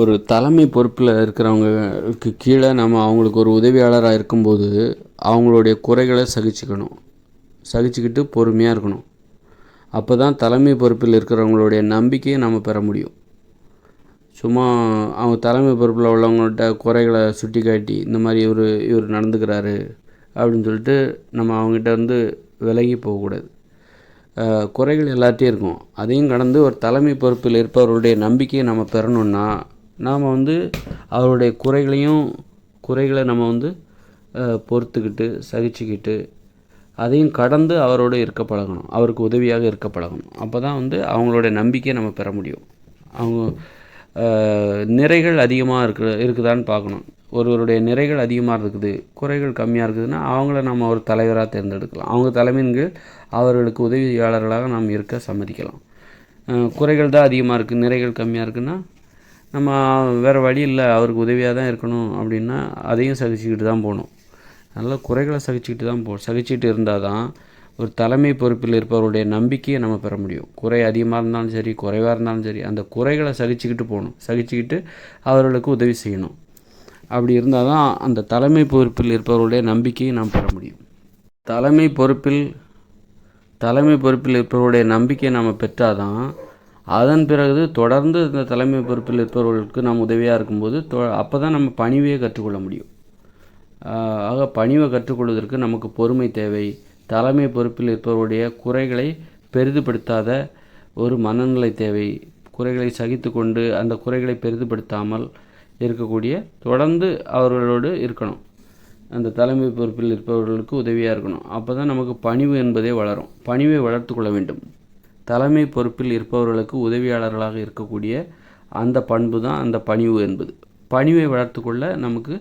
ஒரு தலைமை பொறுப்பில் இருக்கிறவங்களுக்கு கீழே நம்ம அவங்களுக்கு ஒரு உதவியாளராக இருக்கும்போது அவங்களுடைய குறைகளை சகிச்சுக்கணும். சகிச்சுக்கிட்டு பொறுமையாக இருக்கணும். அப்போ தான் தலைமை பொறுப்பில் இருக்கிறவங்களுடைய நம்பிக்கையை நம்ம பெற முடியும். சும்மா அவங்க தலைமை பொறுப்பில் உள்ளவங்கள்ட்ட குறைகளை சுட்டி காட்டி இந்த மாதிரி இவர் இவர் நடந்துக்கிறாரு அப்படின்னு சொல்லிட்டு நம்ம அவங்ககிட்ட வந்து விலகி போகக்கூடாது. குறைகள் எல்லாத்தையும் இருக்கும். அதையும் கடந்து ஒரு தலைமை பொறுப்பில் இருப்பவர்களுடைய நம்பிக்கையை நம்ம பெறணுன்னா நாம் வந்து அவருடைய குறைகளையும் குறைகளை நம்ம வந்து பொறுத்துக்கிட்டு சகிச்சுக்கிட்டு அதையும் கடந்து அவரோடு இருக்க பழகணும் அவருக்கு உதவியாக இருக்க பழகணும் அப்போ தான் வந்து அவங்களோட நம்பிக்கையை நம்ம பெற முடியும். அவங்க நிறைகள் அதிகமாக இருக்கு இருக்குதான்னு பார்க்கணும். ஒருவருடைய நிறைகள் அதிகமாக இருக்குது குறைகள் கம்மியாக இருக்குதுன்னா அவங்கள நம்ம ஒரு தலைவராக தேர்ந்தெடுக்கலாம். அவங்க தலைமையின் கீழ் அவர்களுக்கு உதவியாளர்களாக நாம் இருக்க சம்மதிக்கலாம். குறைகள் தான் அதிகமாக இருக்குது நிறைகள் கம்மியாக இருக்குன்னா நம்ம வேறு வழி இல்லை அவருக்கு உதவியாக தான் இருக்கணும் அப்படின்னா அதையும் சகிச்சுக்கிட்டு தான் போகணும். நல்லா குறைகளை சகிச்சுக்கிட்டு தான் போ சகிச்சுக்கிட்டு இருந்தால் தான் ஒரு தலைமை பொறுப்பில் இருப்பவருடைய நம்பிக்கையை நம்ம பெற முடியும். குறை அதிகமாக இருந்தாலும் சரி குறைவாக இருந்தாலும் சரி அந்த குறைகளை சகிச்சுக்கிட்டு போகணும். சகிச்சுக்கிட்டு அவர்களுக்கு உதவி செய்யணும். அப்படி இருந்தால் தான் அந்த தலைமை பொறுப்பில் இருப்பவருடைய நம்பிக்கையை நாம் பெற முடியும். தலைமை பொறுப்பில் தலைமை பொறுப்பில் இருப்பவருடைய நம்பிக்கையை நாம் பெற்றாதான் அதன் பிறகு தொடர்ந்து இந்த தலைமை பொறுப்பில் இருப்பவர்களுக்கு நாம் உதவியாக இருக்கும்போது தொ அப்போ தான் நம்ம பணிவையே கற்றுக்கொள்ள முடியும். ஆக பணிவை கற்றுக்கொள்வதற்கு நமக்கு பொறுமை தேவை. தலைமை பொறுப்பில் இருப்பவருடைய குறைகளை பெரிதுபடுத்தாத ஒரு மனநிலை தேவை. குறைகளை சகித்து கொண்டு அந்த குறைகளை பெரிதுபடுத்தாமல் இருக்கக்கூடிய தொடர்ந்து அவர்களோடு இருக்கணும். அந்த தலைமை பொறுப்பில் இருப்பவர்களுக்கு உதவியாக இருக்கணும். அப்போ தான் நமக்கு பணிவு என்பதே வளரும். பணிவை வளர்த்து கொள்ள வேண்டும். தலைமை பொறுப்பில் இருப்பவர்களுக்கு உதவியாளர்களாக இருக்கக்கூடிய அந்த பண்பு தான் அந்த பணிவு என்பது. பணிவை வளர்த்து கொள்ள நமக்கு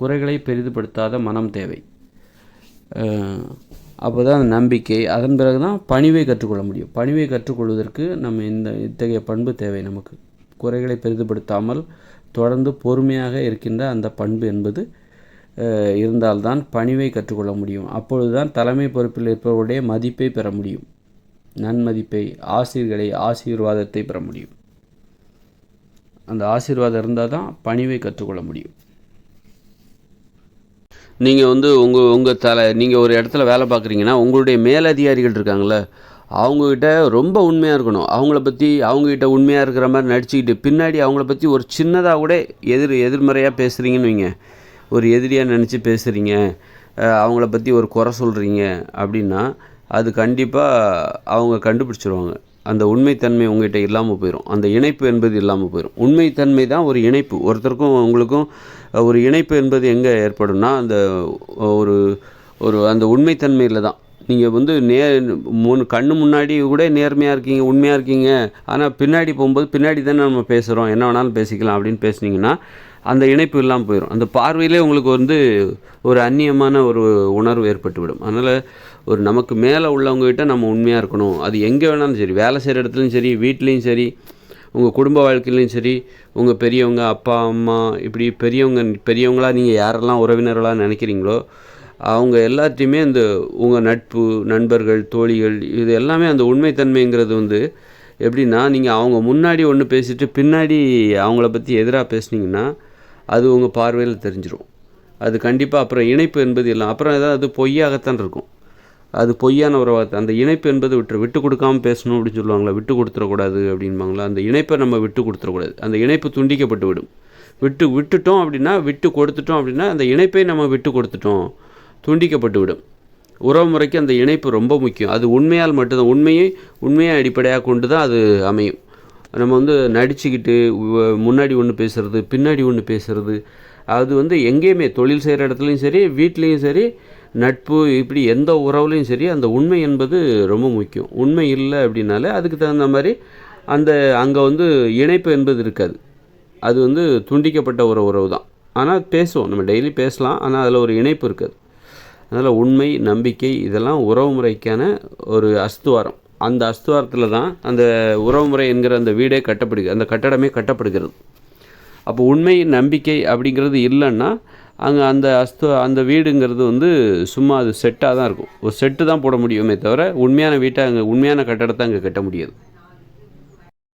குறைகளை பெரிதுபடுத்தாத மனம் தேவை. அப்போ தான் நம்பிக்கை. அதன் பிறகு தான் பணிவை கற்றுக்கொள்ள முடியும். பணிவை கற்றுக்கொள்வதற்கு நம்ம இந்த இத்தகைய பண்பு தேவை நமக்கு. குறைகளை பெரிதுபடுத்தாமல் தொடர்ந்து பொறுமையாக இருக்கின்ற அந்த பண்பு என்பது இருந்தால்தான் பணிவை கற்றுக்கொள்ள முடியும். அப்பொழுது தான் தலைமை பொறுப்பில் இருப்பவருடைய மதிப்பை பெற முடியும். நன்மதிப்பை ஆசிரியர்களை ஆசீர்வாதத்தை பெற முடியும். அந்த ஆசீர்வாதம் இருந்தால் தான் பணிவை கற்றுக்கொள்ள முடியும். நீங்கள் வந்து உங்கள் உங்கள் தலை நீங்கள் ஒரு இடத்துல வேலை பார்க்குறீங்கன்னா உங்களுடைய மேலதிகாரிகள் இருக்காங்கள அவங்கக்கிட்ட ரொம்ப உண்மையாக இருக்கணும். அவங்கள பற்றி அவங்கக்கிட்ட உண்மையாக இருக்கிற மாதிரி நடிச்சுக்கிட்டு பின்னாடி அவங்கள பற்றி ஒரு சின்னதாக கூட எதிர் எதிர்மறையாக பேசுகிறீங்கன்னு வைங்க. ஒரு எதிரியாக நினச்சி பேசுகிறீங்க அவங்கள பற்றி ஒரு குறை சொல்கிறீங்க அப்படின்னா அது கண்டிப்பாக அவங்க கண்டுபிடிச்சிருவாங்க. அந்த உண்மைத்தன்மை உங்ககிட்ட இல்லாமல் போயிடும் அந்த இணைப்பு என்பது இல்லாமல் போயிடும் உண்மைத்தன்மை தான் ஒரு இணைப்பு. ஒருத்தருக்கும் உங்களுக்கும் ஒரு இணைப்பு என்பது எங்கே ஏற்படும்னா அந்த ஒரு ஒரு அந்த உண்மைத்தன்மையில் தான். நீங்கள் வந்து நே முன் கண்ணு முன்னாடி கூட நேர்மையாக இருக்கீங்க உண்மையாக இருக்கீங்க. ஆனால் பின்னாடி போகும்போது பின்னாடி தானே நம்ம பேசுகிறோம் என்ன வேணாலும் பேசிக்கலாம் அப்படின்னு பேசுனீங்கன்னா அந்த இணைப்பு இல்லாமல் போயிடும் அந்த பார்வையிலே உங்களுக்கு வந்து ஒரு அந்நியமான ஒரு உணர்வு ஏற்பட்டுவிடும். அதனால் ஒரு நமக்கு மேலே உள்ளவங்ககிட்ட நம்ம உண்மையாக இருக்கணும். அது எங்கே வேணாலும் சரி வேலை செய்கிற இடத்துலையும் சரி வீட்லேயும் சரி உங்கள் குடும்ப வாழ்க்கையிலையும் சரி உங்கள் பெரியவங்க அப்பா அம்மா இப்படி பெரியவங்க பெரியவங்களாக நீங்கள் யாரெல்லாம் உறவினர்களாக நினைக்கிறீங்களோ அவங்க எல்லாத்தையுமே இந்த உங்கள் நட்பு நண்பர்கள் தோழிகள் இது எல்லாமே அந்த உண்மைத்தன்மைங்கிறது வந்து எப்படின்னா நீங்கள் அவங்க முன்னாடி ஒன்று பேசிட்டு பின்னாடி அவங்கள பற்றி எதிராக பேசுனீங்கன்னா அது உங்கள் பார்வையில் தெரிஞ்சிடும் அது கண்டிப்பாக அப்புறம் இணைப்பு என்பது இல்லை. அப்புறம் ஏதாவது அது பொய்யாகத்தான் இருக்கும். அது பொய்யான உறவாக அந்த இணைப்பு என்பது விட்டு விட்டு கொடுக்காம பேசணும் அப்படின்னு சொல்லுவாங்களா விட்டு கொடுத்துடக்கூடாது அப்படின்பாங்களா அந்த இணைப்பை நம்ம விட்டு கொடுத்துடக்கூடாது. அந்த இணைப்பு துண்டிக்கப்பட்டு விடும். விட்டு விட்டுட்டோம் அப்படின்னா விட்டு கொடுத்துட்டோம் அப்படின்னா அந்த இணைப்பை நம்ம விட்டு கொடுத்துட்டோம். துண்டிக்கப்பட்டுவிடும். உறவு முறைக்கு அந்த இணைப்பு ரொம்ப முக்கியம். அது உண்மையால் மட்டும்தான் உண்மையை உண்மையை அடிப்படையாக கொண்டு தான் அது அமையும். நம்ம வந்து நடிச்சுக்கிட்டு முன்னாடி ஒன்று பேசுகிறது பின்னாடி ஒன்று பேசுறது அது வந்து எங்கேயுமே தொழில் செய்கிற இடத்துலையும் சரி வீட்லேயும் சரி நட்பு இப்படி எந்த உறவுலையும் சரி அந்த உண்மை என்பது ரொம்ப முக்கியம். உண்மை இல்லை அப்படின்னாலே அதுக்கு தகுந்த மாதிரி அந்த அங்கே வந்து இணைப்பு என்பது இருக்காது. அது வந்து துண்டிக்கப்பட்ட ஒரு உறவு தான் ஆனால் பேசுவோம். நம்ம டெய்லி பேசலாம். ஆனால் அதில் ஒரு இணைப்பு இருக்காது. அதனால் உண்மை நம்பிக்கை இதெல்லாம் உறவு முறைக்கான ஒரு அஸ்துவாரம். அந்த அஸ்துவாரத்தில் தான் அந்த உறவுமுறை என்கிற அந்த வீடே கட்டப்படுகிறது அந்த கட்டடமே கட்டப்படுகிறது. அப்போ உண்மை நம்பிக்கை அப்படிங்கிறது இல்லைன்னா அங்கே அந்த அஸ்து அந்த வீடுங்கிறது வந்து சும்மா அது செட்டாக தான் இருக்கும். ஒரு செட்டு தான் போட முடியுமே தவிர உண்மையான வீட்டை அங்கே உண்மையான கட்டடத்தை அங்கே கட்ட முடியாது.